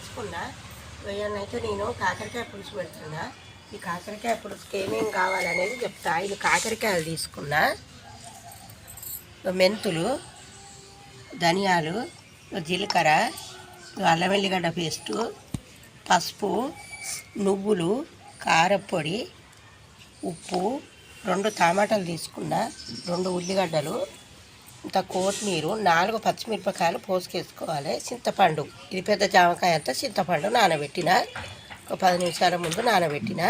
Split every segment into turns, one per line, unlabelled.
మర్చిపోకుండా అయితే నేను కాకరకాయ పులుసు పెడుతున్నా. ఈ కాకరకాయ పులుసుకి ఏమేమి కావాలనేది చెప్తా. ఇది కాకరకాయలు తీసుకున్నా. మెంతులు ధనియాలు జీలకర్ర అల్లం వెల్లిగడ్డ పేస్టు పసుపు నువ్వులు కారపొడి ఉప్పు రెండు టమాటాలు తీసుకున్నా రెండు ఉల్లిగడ్డలు ఇంత కొత్తిమీర నాలుగు పచ్చిమిరపకాయలు పోసుకేసుకోవాలి. చింతపండు ఇది పెద్ద జామకాయ అంతా చింతపండు నానబెట్టిన ఒక పది నిమిషాల ముందు నానబెట్టిన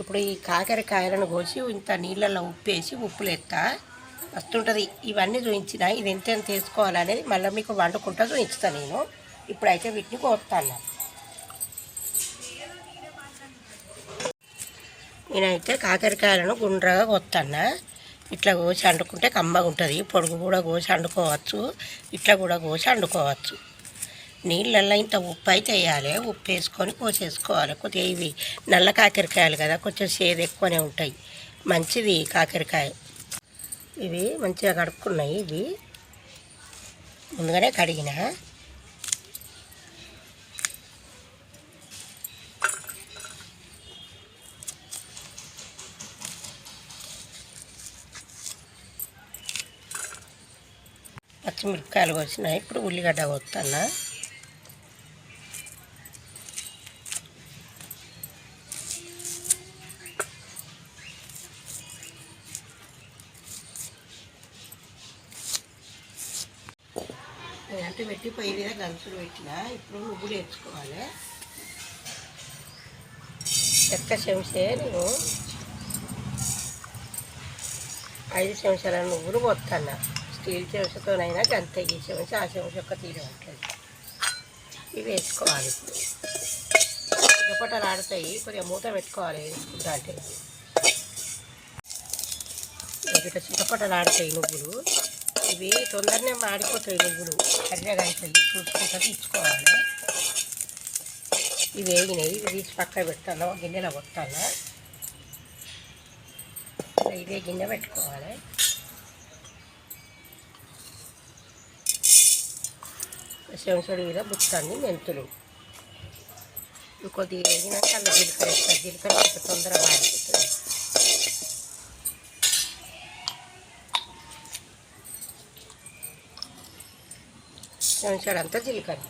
ఇప్పుడు ఈ కాకరకాయలను కోసి ఇంత నీళ్ళల్లో ఉప్పేసి ఉప్పులు ఎత్తా వస్తుంటుంది ఇవన్నీ చూపించిన ఇది ఎంత ఎంత వేసుకోవాలనేది మళ్ళీ మీకు వండుకుంటా చూపించుతాను నేను. ఇప్పుడైతే వీటిని కోస్తాను నేనైతే కాకరకాయలను గుండ్రగా కొత్తన్నా. ఇట్లా కోసి వండుకుంటే కమ్మగా ఉంటుంది. పొడుగు కూడా కోసి వండుకోవచ్చు ఇట్లా కూడా కోసి వండుకోవచ్చు నీళ్ళల్లో ఇంత ఉప్పు అయితే వేయాలి. ఉప్పు వేసుకొని కోసేసుకోవాలి. కొద్దిగా ఇవి నల్ల కాకరకాయలు కదా కొంచెం సేదు ఎక్కువనే ఉంటాయి. మంచిది కాకరకాయ. ఇవి మంచిగా కడుక్కున్నాయి ఇవి. ముందుగానే కడిగిన. పచ్చిమిరపకాయలు వచ్చినాయి ఇప్పుడు ఉల్లిగడ్డ కొత్తన్నా. అంటే పెట్టి పొయ్యి మీద గంతులు పెట్టిన ఇప్పుడు నువ్వులు వేసుకోవాలి. చెక్క చెంచే నేను ఐదు చెంచాల నువ్వులు పోతాను స్టీల్ చెంచతోనైనా గంత ఈ చెంచ ఆ చెంచ ఒక్క తీరు ఉంటుంది ఇవి వేసుకోవాలి. ఇప్పుడు చిటపటలు ఆడతాయి కొద్దిగా మూత పెట్టుకోవాలి వేసుకుంటా అంటే. ఇట్లా ఆడతాయి నువ్వులు. ఇవి తొందరనే మాడిపోతాయి నువ్వులు. కర్రగా అవుతాయి చూసుకుంటా తీసుకోవాలి ఇవి వేగినాయి ఇవి తీసి పక్కన పెడతాను గిన్నెలో కొట్టాను ఇదే గిన్నె పెట్టుకోవాలి. శంసడి మీద బుత్తాన్ని మెంతులు. కొద్దిగా వేగినాక అలా జీలకర్ర వేస్తారు జీలకర్ర కొంత తొందరగా మారిపోతుంది శంసడు అంతా జీలకర్ర.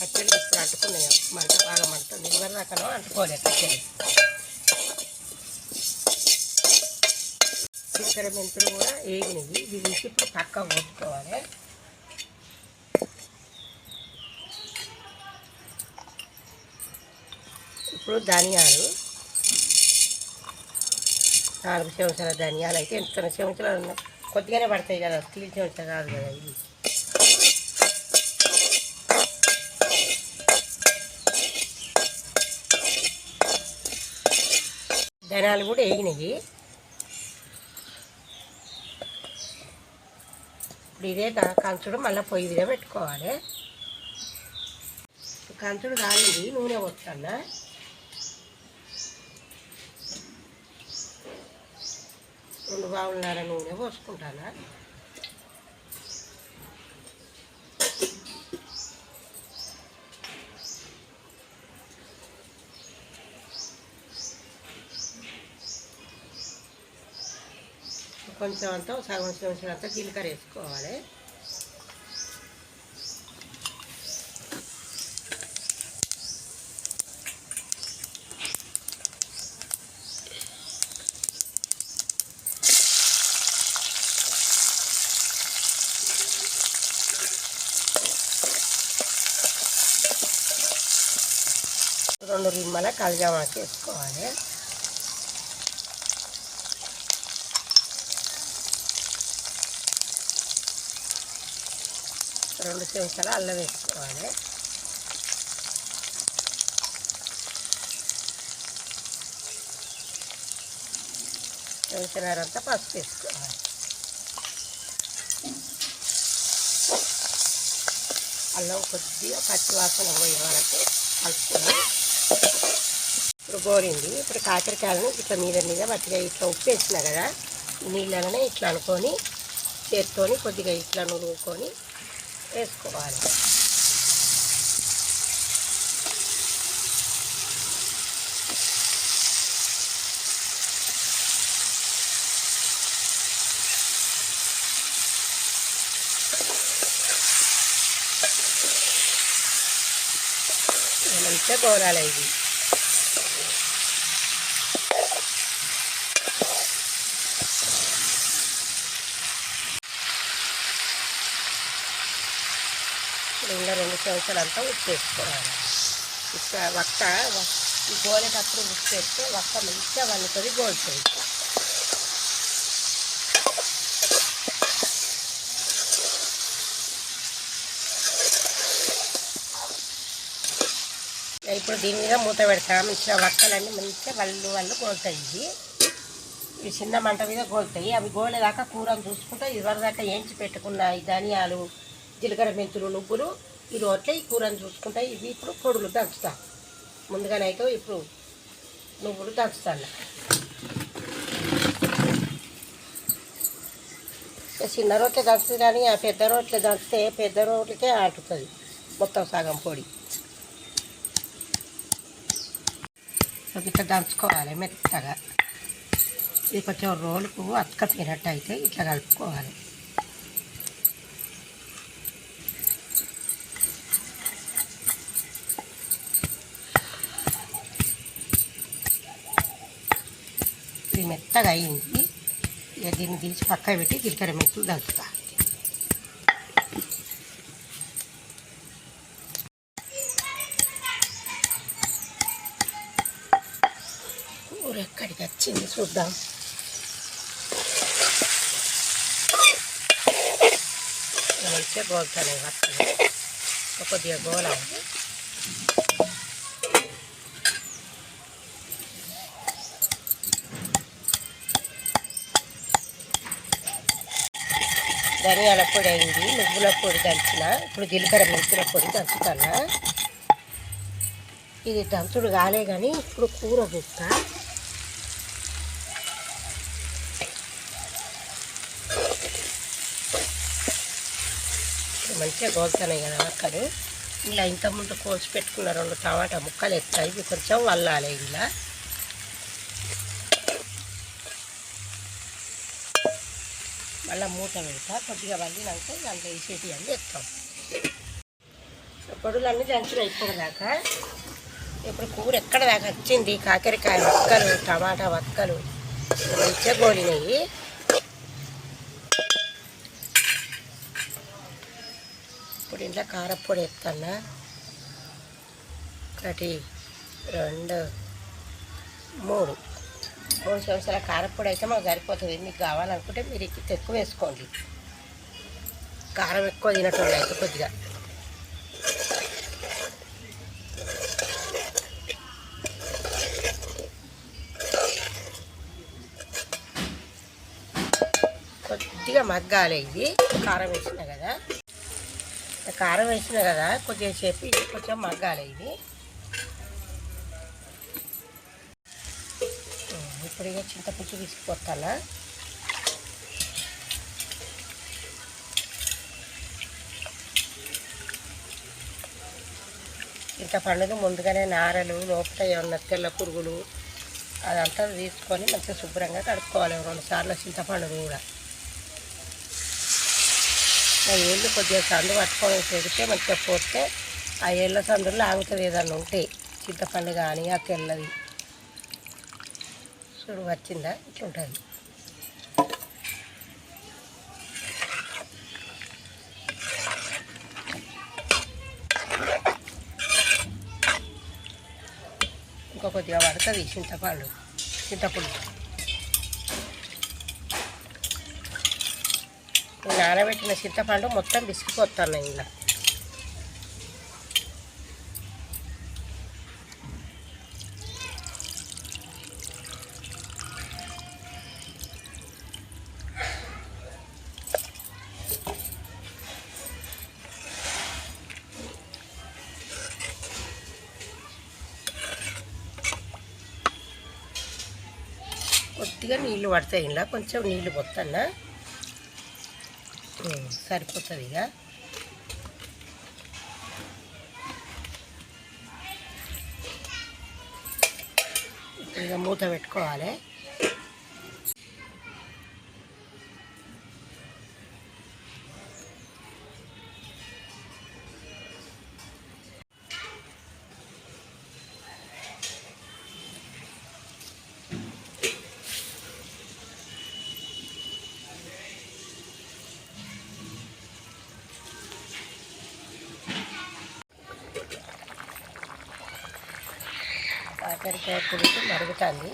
కట్టెలు ఇప్పుడు అంటుకున్నాయి. మంట బాగా మంట నిల్వర రకం అంటుకోలేదు కట్టెలు. జీలకర్ర మెంతులు కూడా వేగినవి. ఇవి తీసి ఇప్పుడు పక్క పోసుకోవాలి ఇప్పుడు ధనియాలు. నాలుగు చెంచాల ధనియాలు అయితే ఎంత చెంచాలు కొద్దిగానే పడతాయి కదా. స్టీల్ చెంచా కాదు కదా ఇది. ధనియాలు కూడా వేగినాయి ఇప్పుడు ఇదే కంచుడు మళ్ళీ పొయ్యి మీద పెట్టుకోవాలి. కంచుడు కాలింది నూనె పోతున్నా రెండు బావులన్నర నూనె పోసుకుంటానా? కొంచెం అంతా సగం చెంచా అంతా జీలకర్ర వేసుకోవాలి. రెండు రిమ్మల కలజామాకి వేసుకోవాలి. రెండు చెంచాల అల్లం వేసుకోవాలి. చెంచనారంతా పసుపు వేసుకోవాలి. అల్లం కొద్దిగా పచ్చి వాసన పోయే వరకు కలుపుకొని ఇప్పుడు గోరింది. ఇప్పుడు కాకరకాయలను ఇట్లా మీద మీద మట్టిగా ఇట్లా ఉప్పు వేసిన కదా నీళ్ళనే ఇట్లా అనుకొని చేత్తోని కొద్దిగా ఇట్లా నురుగుకొని వేసుకోవాలి. మంచిగా గోలాలి ఇది ఇప్పుడు ఇంకా రెండు చెంచాలు అంతా ఉప్పు వేసుకోవాలి ఉప్పు వక్క ఈ గోలేటప్పుడు ఉప్పు వేస్తే వక్క మంచిగా వండుతుంది గోలుతుంది ఇప్పుడు దీని మీద మూత పెడతా. మంచిగా వక్కలన్నీ మంచిగా వాళ్ళు వాళ్ళు గోలుతాయి. ఇవి చిన్న మంట మీద గోలుతాయి. అవి గోలేదాకా కూరను చూసుకుంటే ఇదివరదాకా ఏంచి పెట్టుకున్న ధనియాలు జీలకర్ర మెంతులు నువ్వులు ఈ రోట్లే ఈ కూరని చూసుకుంటా ఇవి ఇప్పుడు పొడులు దంచుతా. ముందుగానైతే ఇప్పుడు నువ్వులు దంచుతాను. చిన్న రోట్లే దంచుతుంది కానీ ఆ పెద్ద రోట్లే దంచితే పెద్ద రోట్లకే ఆటుతుంది మొత్తం సగం పొడి. ఇట్లా దంచుకోవాలి మెత్తగా. ఇది కొంచెం రోలుకు అతకపోయినట్టు అయితే ఇట్లా కలుపుకోవాలి. మెత్తగా అయింది ఇక దీన్ని తీసి పక్క పెట్టి జీలకర్ర మెంతులు దంచుతా. కూర ఎక్కడికి వచ్చింది చూద్దాం. మంచిగా గోల్తానే వస్తాయి కొద్దిగా గోల ధనియాల పొడి అయింది నువ్వుల పొడి దంచిన ఇప్పుడు జీలకర్ర మెంతుల పొడి దంచుతానా ఇది దంచుడు కాలే కానీ ఇప్పుడు కూర చూస్తా. మంచిగా గోలుతున్నాయి కదా అక్కడ ఇలా ఇంతకుముందు కోసి పెట్టుకున్న రెండు టమాటా ముక్కలు ఎత్తాయి ఇవి కొంచెం వల్లాలి ఇలా. మళ్ళీ మూత పెడతా. కొద్దిగా వండినాక దాంట్లో వేసేటి అని ఎత్తాం పొడులన్నీ దంచులు ఇప్పటిదాకా ఇప్పుడు కూర ఎక్కడ దాకా వచ్చింది? కాకరకాయ వక్కలు టమాటా వక్కలు మంచిగా గోలినాయి. ఇప్పుడు ఇంట్లో కారపొడి ఎత్తన్నా ఒకటి రెండు మూడు. మూడు సంవత్సరాల కారపొడి అయితే మాకు సరిపోతుంది. మీకు కావాలనుకుంటే మీరు ఎక్కువ వేసుకోండి. కారం ఎక్కువ తినటం అయితే కొద్దిగా. కొద్దిగా మగ్గాలి ఇది. కారం వేసిన కదా. కారం వేసిన కదా కొద్దిగా చెప్పి కొంచెం మగ్గాలి ఇది. ఇప్పుడు ఇక చింతపుచ్చు తీసుకుపోతానా చింతపండును ముందుగానే నారలు లోపల ఏమన్నా తెల్ల పురుగులు అదంతా తీసుకొని మంచిగా శుభ్రంగా కడుక్కోవాలి. రెండు సార్లు చింతపండు కూడా. ఆ ఏళ్ళు కొద్దిగా సందు పట్టుకొని పెడితే మంచిగా పోతే ఆ ఏళ్ళ సందులో ఆగుతుంది ఏదన్నా ఉంటే. చింతపండు కానీ ఆ తెల్లది. చూడు వచ్చిందా? ఇట్లా ఉంటుంది కొద్దిగా పడుతుంది చింతపండు. చింతపుండు నానబెట్టిన చింతపండు మొత్తం బిసికిపోతాను ఇలా గట్టిగా నీళ్ళు పడతాయి ఇలా కొంచెం నీళ్ళు పోతానా సరిపోతుంది ఇక. ఇక మూత పెట్టుకోవాలి. కాకరకాయ పులుసు మరుగుతుంది.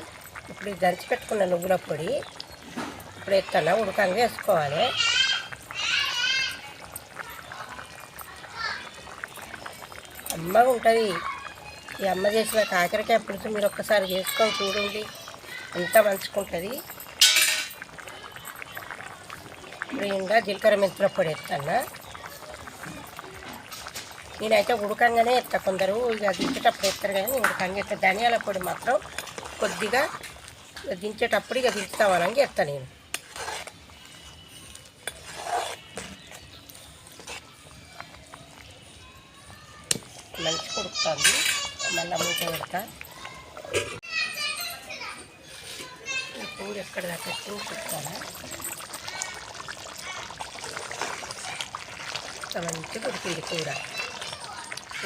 ఇప్పుడు దంచి పెట్టుకున్న నువ్వుల పొడి ఇప్పుడు ఎత్తన ఉడకంగా వేసుకోవాలి. అమ్మగా ఉంటుంది. ఈ అమ్మ చేసిన కాకరకాయ పులుసు మీరు ఒక్కసారి చేసుకొని చూడండి. ఎంత మంచుకుంటుంది ఇప్పుడు ఇంకా జీలకర్ర మెంతుల పొడి ఎత్తన్నా నేనైతే ఉడకంగానే ఎత్తా కొందరు ఇక దించేటప్పుడు ఎత్తారు కానీ నేను ఉడకంగా ఎత్తా. ధనియాల పొడి మాత్రం కొద్దిగా దించేటప్పుడు ఇక దించుతామని ఎత్తా నేను. మంచి కొడుకుతుంది మళ్ళీ మూత పెడతా. ఈ ఎక్కడ దాకా చూపిస్తాను మంచిగా ఇది కూర.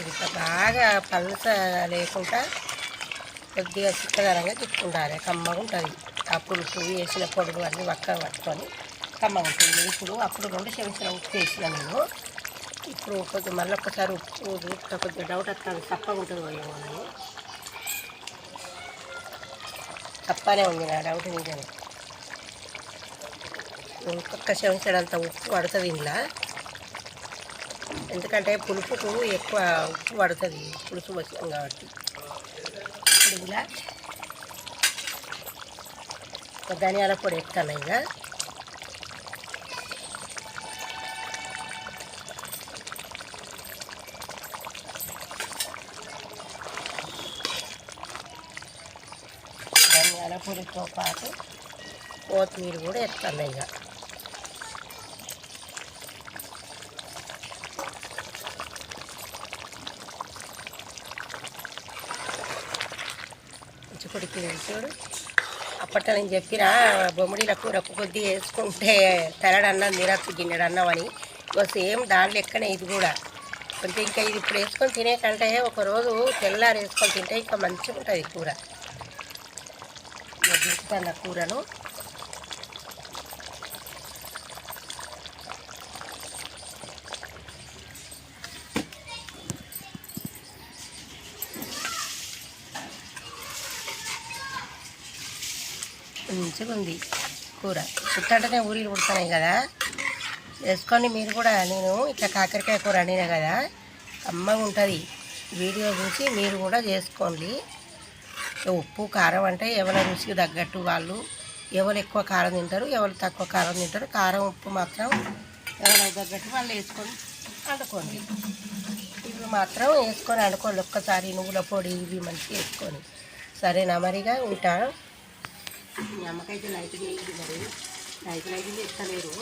ఇంత బాగా పలస లేకుండా కొద్దిగా చిక్కదనంగా తిప్పుకుంటారు కమ్మగా ఉంటుంది. ఆ పులుసు వేసిన పొడుగు అన్నీ వక్క పట్టుకొని కమ్మగా ఉంటుంది. ఇప్పుడు అప్పుడు రెండు చెంచాల ఉప్పు వేసిన నేను. ఇప్పుడు కొద్దిగా మళ్ళీ ఒక్కసారి ఉప్పు కొద్దిగా డౌట్ వస్తుంది. తప్పగా ఉంటుంది పోయేమో నేను తప్పనే ఉంది నా డౌట్ నిజమే ఇంకొక చెంచాడంత ఉప్పు పడుతుంది ఇంట్లో ఎందుకంటే పులుపుకు ఎక్కువ ఉప్పు పడుతుంది. పులుసు వచ్చినాం కాబట్టి. ఇప్పుడు ఇలా ఒక ధనియాల పొడి ఎత్తాను ఇక. ధనియాల పొడితో పాటు కొత్తిమీర కూడా ఎత్తాను ఇక. చిక్కుడికి చూడు. అప్పట్లో నేను చెప్పిన బొమ్మడిల కూర కొద్ది వేసుకుంటే తెరడన్నం తినచ్చు గిన్నెడు అన్నం అని ఇగో సేమ్ దాని లెక్కనే ఇది కూడా. కొంచెం ఇంకా ఇది ఇప్పుడు వేసుకొని తినే కంటే ఒకరోజు తెల్లారి వేసుకొని తింటే ఇంకా మంచిగా ఉంటుంది కూర. ఇగో దించుతాను కూరను. మంచిగా ఉంది కూర. పుట్టంటేనే ఊరిలు పుడుతున్నాయి కదా? వేసుకొని మీరు కూడా నేను ఇట్లా కాకరకాయ కూర అడినా కదా? అమ్మగా ఉంటుంది. వీడియో చూసి మీరు కూడా చేసుకోండి. ఉప్పు కారం అంటే ఎవరి రుచికి తగ్గట్టు వాళ్ళు ఎవరు ఎక్కువ కారం తింటారు ఎవరు తక్కువ కారం తింటారు. కారం ఉప్పు మాత్రం ఎవరికి తగ్గట్టు వాళ్ళు వేసుకొని వండుకోండి ఇవి మాత్రం వేసుకొని వండుకోండి ఒక్కసారి నువ్వుల పొడి ఇవి మంచిగా వేసుకొని. సరేనా మరిగా ఉంటాను మీ అమ్మకైతే నైట్ లేదు మరి. నైట్ నైట్ ఇస్తలేరు